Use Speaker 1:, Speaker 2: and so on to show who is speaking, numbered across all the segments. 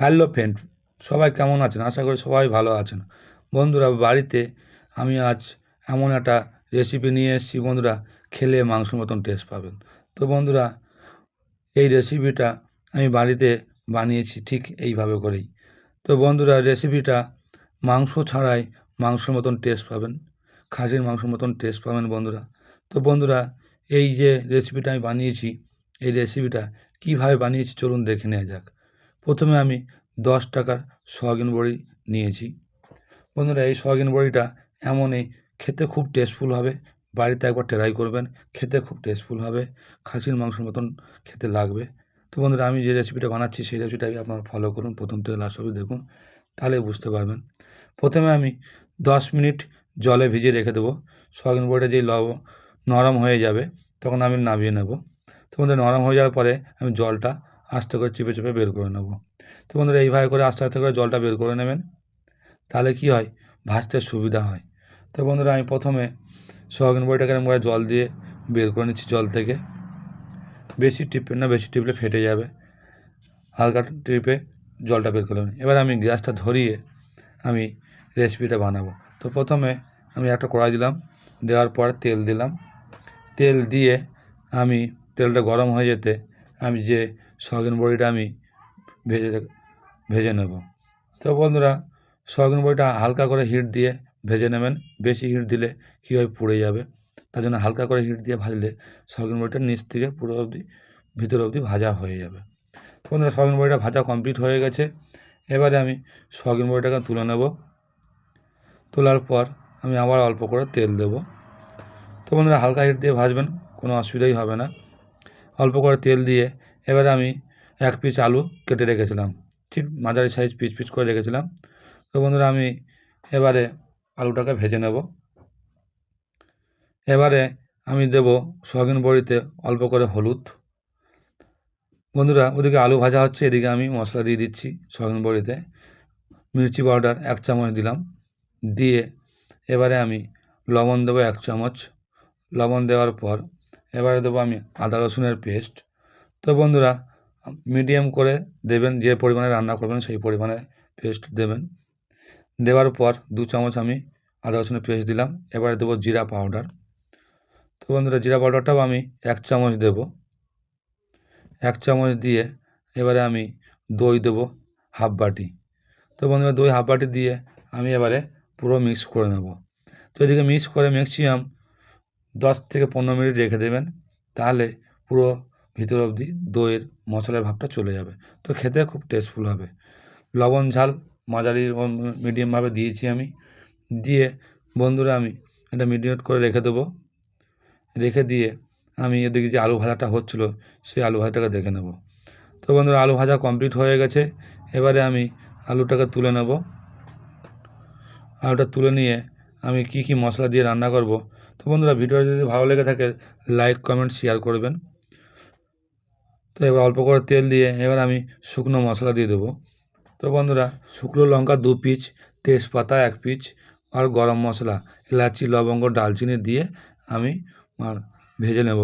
Speaker 1: Hello friend, সবাই কেমন আছেন? আশা করি সবাই ভালো আছেন। বন্ধুরা, বাড়িতে আমি আজ এমন একটা রেসিপি নিয়ে এসেছি। বন্ধুরা, খেলে মাংসের মতন টেস্ট পাবেন। তো বন্ধুরা, এই রেসিপিটা আমি বাড়িতে বানিয়েছি ঠিক এইভাবে করেই। তো বন্ধুরা রেসিপিটা মাংস ছাড়াই মাংসের মতন টেস্ট পাবেন। খাসির মাংসের মতন টেস্ট পাবেন বন্ধুরা। তো বন্ধুরা, এই যে রেসিপিটা আমি বানিয়েছি, এই রেসিপিটা কীভাবে বানিয়েছি চলুন দেখে নেওয়া যাক। প্রথমে আমি দশ টাকার সোয়াবিন বড়ি নিয়েছি। বন্ধুরা, এই সোয়াবিন বড়িটা এমনই খেতে খুব টেস্টফুল হবে। বাড়িতে একবার ট্রাই করবেন, খেতে খুব টেস্টফুল হবে। খাসির মাংসের মতন খেতে লাগবে। তো বন্ধুরা, আমি যে রেসিপিটা বানাচ্ছি, সেই রেসিপিটাকে আপনারা ফলো করুন, প্রথম থেকে লাস্ট অবধি দেখুন, তাহলে বুঝতে পারবেন। প্রথমে আমি দশ মিনিট জলে ভিজিয়ে রেখে দেবো। সোয়াবিন বড়িটা যেই লব, নরম হয়ে যাবে, তখন আমি নামিয়ে নেব। তো বন্ধুরা, নরম হয়ে যাওয়ার পরে আমি জলটা আস্তে করে চিপে চিপে বের করে নেব। তো বন্ধুরা, এইভাবে করে আস্তে আস্তে করে জলটা বের করে নেবেন। তাহলে কি হয়? ভাজতে সুবিধা হয়। তো বন্ধুরা, আমি প্রথমে সোয়াবিন এরকম করে জল দিয়ে বের করে নিচ্ছি জল থেকে। বেশি টিপবেন না, বেশি টিপলে ফেটে যাবে। হালকা টিপে জলটা বের করে নেবেন। এবার আমি গ্যাসটা ধরিয়ে আমি রেসিপিটা বানাবো। তো প্রথমে আমি একটা কড়াই দিলাম, দেওয়ার পর তেল দিলাম। তেল দিয়ে আমি, তেলটা গরম হয়ে যেতে আমি যে সয়াবিন বড়িটা আমি ভেজে ভেজে নেব। তো বন্ধুরা, সয়াবিন বড়িটা হালকা করে হিট দিয়ে ভেজে নেবেন। বেশি হিট দিলে কী হয় পুড়ে যাবে, তার জন্য হালকা করে হিট দিয়ে ভাজলে সয়াবিন বড়িটা নিচ থেকে পুরো অবধি, ভিতর অবধি ভাজা হয়ে যাবে। বন্ধুরা, সয়াবিন বড়িটা ভাজা কমপ্লিট হয়ে গেছে। এবারে আমি সয়াবিন বড়িটাকে তুলে নেব। তোলার পর আমি আবার অল্প করে তেল দেবো। তো বন্ধুরা, হালকা হিট দিয়ে ভাজবেন, কোনো অসুবিধাই হবে না। অল্প করে তেল দিয়ে এবারে আমি এক পিস আলু কেটে রেখেছিলাম। ঠিক মাঝারি সাইজ পিস পিস করে রেখেছিলাম। তো বন্ধুরা, আমি এবারে আলুটাকে ভেজে নেব। এবারে আমি দেব সোয়াবিন বড়িতে অল্প করে হলুদ। বন্ধুরা, ওদিকে আলু ভাজা হচ্ছে, এদিকে আমি মশলা দিয়ে দিচ্ছি সোয়াবিন বড়িতে। মির্চি পাউডার এক চামচ দিলাম। দিয়ে এবারে আমি লবণ দেবো এক চামচ। লবণ দেওয়ার পর এবারে দেবো আমি আদা রসুনের পেস্ট তো বন্ধুরা মিডিয়াম করে দেবেন, যে পরিমাণে রান্না করবেন সেই পরিমাণে পেস্ট দেবেন। দেওয়ার পর দু চামচ আমি আদা রসুনের পেস্ট দিলাম, এবারে দেবো জিরা পাউডার তো বন্ধুরা, জিরা পাউডারটাও আমি এক চামচ দেব। এক চামচ দিয়ে এবারে আমি দই দেবো হাফ বাটি। তো বন্ধুরা, দই হাফ বাটি দিয়ে আমি এবারে পুরো মিক্স করে নেব। তো এদিকে মিক্স করে ম্যাক্সিমাম দশ থেকে পনেরো মিনিট রেখে দেবেন, তাহলে পুরো ভিতর অবধি দইয়ের মশলার ভাবটা চলে যাবে। তো খেতে খুব টেস্টফুল হবে। লবণ, ঝাল, মাঝারি মিডিয়ামভাবে দিয়েছি আমি। দিয়ে বন্ধুরা, আমি এটা মিডিয়েট করে রেখে দেবো। রেখে দিয়ে আমি এদিকে যে আলু ভাজাটা হচ্ছিল, সেই আলু ভাজাটাকে দেখে নেব। তো বন্ধুরা, আলু ভাজা কমপ্লিট হয়ে গেছে। এবারে আমি আলুটাকে তুলে নেব। আলুটা তুলে নিয়ে আমি কি কি মশলা দিয়ে রান্না করব। তো বন্ধুরা, ভিডিওটা যদি ভালো লেগে থাকে লাইক কমেন্ট শেয়ার করবেন। তো এবার অল্প করে তেল দিয়ে এবার আমি শুকনো মশলা দিয়ে দেবো। তো বন্ধুরা, শুকনো লঙ্কা দু পিচ, তেজপাতা এক পিচ আর গরম মশলা, এলাচি, লবঙ্গ, ডালচিনি দিয়ে আমি ভেজে নেব।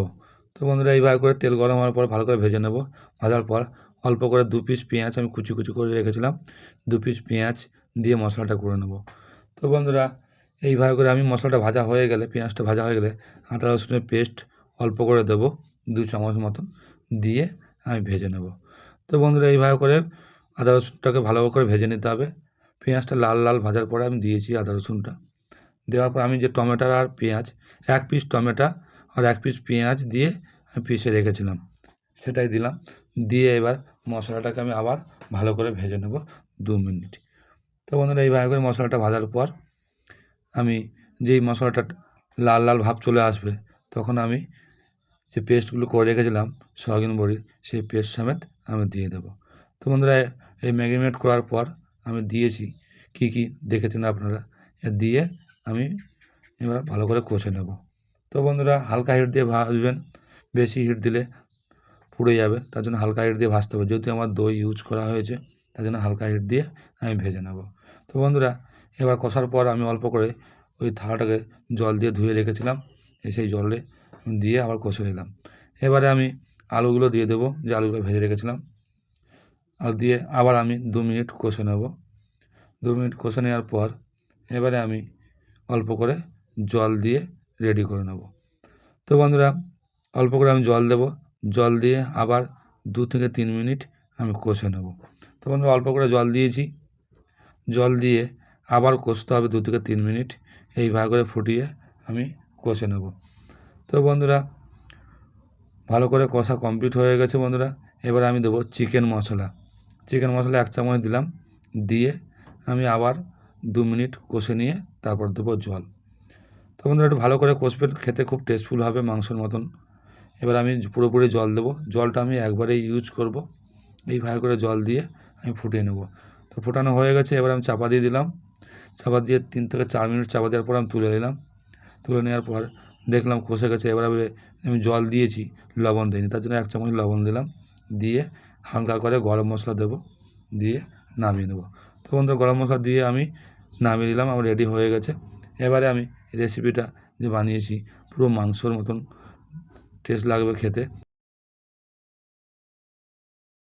Speaker 1: তো বন্ধুরা, এইভাবে করে তেল গরম হওয়ার পর ভালো করে ভেজে নেব। ভাজার পর অল্প করে দু পিস পেঁয়াজ আমি কুচি কুচি করে রেখেছিলাম। দু পিস পেঁয়াজ দিয়ে মশলাটা করে নেব। তো বন্ধুরা, এইভাবে করে আমি মশলাটা ভাজা হয়ে গেলে, পেঁয়াজটা ভাজা হয়ে গেলে, আদা রসুনের পেস্ট অল্প করে দেবো, দু চামচ মতন দিয়ে আমি ভেজে নেব। তো বন্ধুরা, এইভাবে করে আদা রসুনটাকে ভালোভাবে করে ভেজে নিতে হবে। পেঁয়াজটা লাল লাল ভাজার পরে আমি দিয়েছি আদা রসুনটা। দেওয়ার পর আমি যে টমেটো আর পেঁয়াজ, এক পিস টমেটো আর এক পিস পেঁয়াজ দিয়ে আমি পিষে রেখেছিলাম। সেটাই দিলাম। দিয়ে এবার মশলাটাকে আমি আবার ভালো করে ভেজে নেব দু মিনিট। তো বন্ধুরা, এইভাবে করে মশলাটা ভাজার পর আমি যেই মশলাটা লাল লাল ভাব চলে আসবে, তখন আমি যে পেস্টগুলো করে রেখেছিলাম, সয়াবিন বড়ির, সেই পেস্ট সমেত আমি দিয়ে দেবো। তো বন্ধুরা, এই ম্যাগিনেট করার পর আমি দিয়েছি, কী কী দেখেছেন আপনারা? দিয়ে আমি এবার ভালো করে কষে নেব। তো বন্ধুরা, হালকা হিট দিয়ে ভাজবেন, বেশি হিট দিলে পুড়ে যাবে, তার জন্য হালকা হিট দিয়ে ভাজতে হবে। যেহেতু আমার দই ইউজ করা হয়েছে, তার জন্য হালকা হিট দিয়ে আমি ভেজে নেব। তো বন্ধুরা, এবার কষার পর আমি অল্প করে ওই থালাটাকে জল দিয়ে ধুয়ে রেখেছিলাম সেই জলে দিয়ে আবার কষে নিলাম। এবারে আমি আলুগুলো দিয়ে দেবো, যে আলুগুলো ভেজে রেখেছিলাম। আর দিয়ে আবার আমি দু মিনিট কষে নেব। দু মিনিট কষে নেওয়ার পর এবারে আমি অল্প করে জল দিয়ে রেডি করে নেব। তো বন্ধুরা, অল্প করে আমি জল দেব। জল দিয়ে আবার দু থেকে তিন মিনিট আমি কষে নেব। তো বন্ধুরা, অল্প করে জল দিয়েছি। জল দিয়ে আবার কষতে হবে দু থেকে তিন মিনিট। এইভাবে করে ফুটিয়ে আমি কষে নেব। তো বন্ধুরা, ভালো করে কষা কমপ্লিট হয়ে গেছে বন্ধুরা। এবার আমি দেবো চিকেন মশলা। চিকেন মশলা এক চামচ দিলাম, দিয়ে আমি আবার দু মিনিট কষে নিয়ে তারপর দেবো জল। তো বন্ধুরা, একটু ভালো করে কষবেন খেতে খুব টেস্টফুল হবে মাংসর মতন। এবার আমি পুরোপুরি জল দেবো। জলটা আমি একবারেই ইউজ করব। এইভাবে করে জল দিয়ে আমি ফুটিয়ে নেব। তো ফোটানো হয়ে গেছে, এবার আমি চাপা দিয়ে দিলাম। চাপা দিয়ে তিন থেকে চার মিনিট চাপা দেওয়ার পর আমি তুলে নিলাম। তুলে নেওয়ার পর দেখলাম খসে গেছে, এবার আমি জল দিয়েছি, লবণ দিইনি, তার জন্য এক চামচ লবণ দিলাম, দিয়ে হালকা করে গরম মশলা দেবো, দিয়ে নামিয়ে নেব। তো বন্ধুরা, গরম মশলা দিয়ে আমি নামিয়ে দিলাম আমার রেডি হয়ে গেছে। এবারে আমি রেসিপিটা যে বানিয়েছি, পুরো মাংসর মতন টেস্ট লাগবে খেতে।